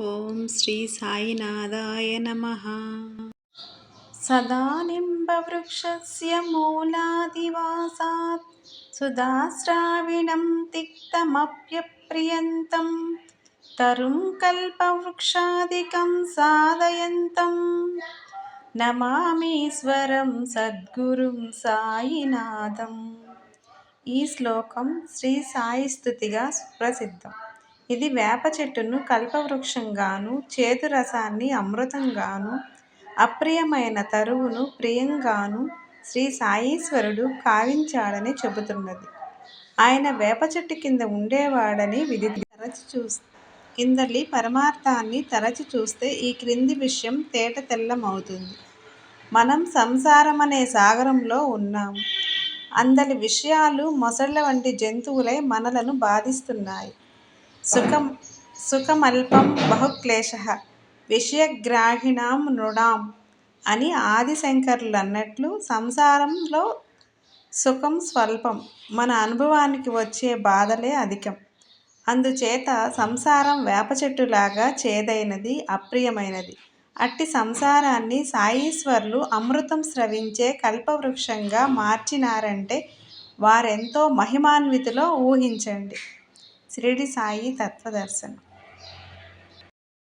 ఓం శ్రీ సాయినాథాయ నమ. సదా నింబవృక్షస్య మూలాదివాసాత్. సుధాశ్రావిణం తిక్తమప్యప్రియంతం. తరుం కల్పవృక్షాదికం సాధయంతం. నమామీశ్వరం సద్గురుం సాయినాథం. ఈ శ్లోకం శ్రీ సాయి స్థుతిగా సుప్రసిద్ధం. ఇది వేప చెట్టును కల్పవృక్షంగాను చేదు రసాన్ని అమృతంగాను అప్రియమైన తరువును ప్రియంగాను శ్రీ సాయీశ్వరుడు కావించాడని చెబుతున్నది. ఆయన వేప చెట్టు కింద ఉండేవాడని విధి తరచి చూ కిందలి పరమార్థాన్ని తరచి చూస్తే ఈ క్రింది విషయం తేట తెల్లమవుతుంది. మనం సంసారం అనే సాగరంలో ఉన్నాం. అందలి విషయాలు మొసళ్ళ వంటి జంతువులై మనలను బాధిస్తున్నాయి. సుఖం సుఖమల్పం బహుక్లేశ విషయగ్రాహిణాం నృణాం అని ఆదిశంకరులు అన్నట్లు సంసారంలో సుఖం స్వల్పం మన అనుభవానికి వచ్చే బాధలే అధికం. అందుచేత సంసారం వేప చెట్టులాగా చేదైనది అప్రియమైనది. అట్టి సంసారాన్ని సాయీశ్వర్లు అమృతం స్రవించే కల్పవృక్షంగా మార్చినారంటే వారెంతో మహిమాన్వితిలో ఊహించండి. ശ്രീ സായി തത്വദർശനം.